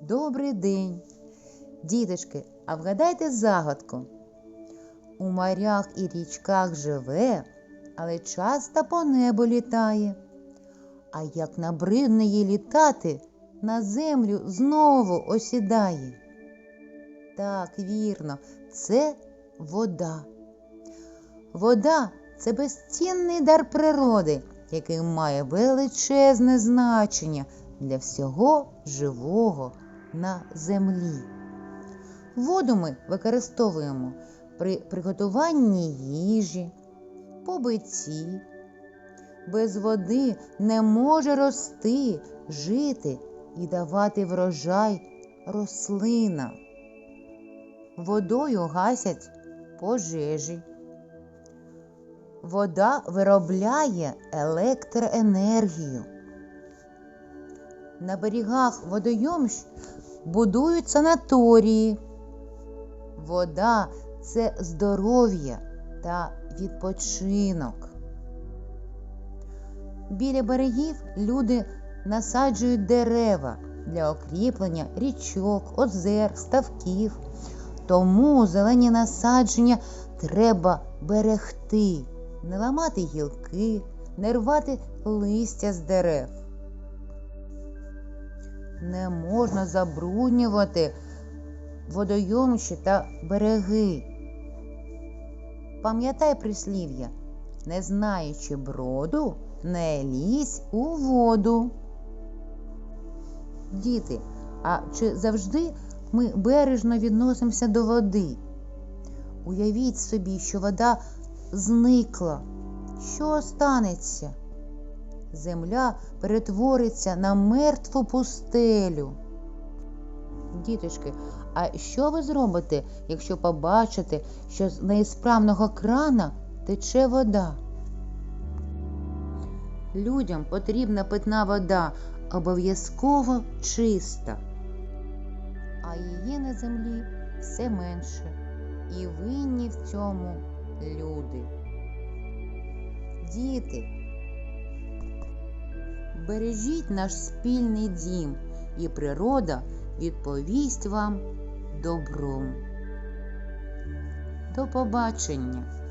Добрий день! Діточки, а вгадайте загадку. У морях і річках живе, але часто по небу літає. А як набридне їй літати, на землю знову осідає. Так, вірно, це вода. Вода це безцінний дар природи, який має величезне значення для всього живого на землі. Воду ми використовуємо при приготуванні їжі, побитті. Без води не може рости, жити і давати врожай рослина. Водою гасять пожежі. Вода виробляє електроенергію. На берегах водойомщ будують санаторії. Вода це здоров'я та відпочинок. Біля берегів люди насаджують дерева для окріплення річок, озер, ставків. Тому зелені насадження треба берегти, не ламати гілки, не рвати листя з дерев. Не можна забруднювати водойомищі та береги. Пам'ятай прислів'я, не знаючи броду, не лізь у воду. Діти, а чи завжди ми бережно відносимося до води? Уявіть собі, що вода зникла. Що станеться? Земля перетвориться на мертву пустелю. Діточки, а що ви зробите, якщо побачите, що з неісправного крана тече вода? Людям потрібна питна вода обов'язково чиста, а її на землі все менше, і винні в цьому люди. Діти, бережіть наш спільний дім, і природа відповість вам добром. До побачення!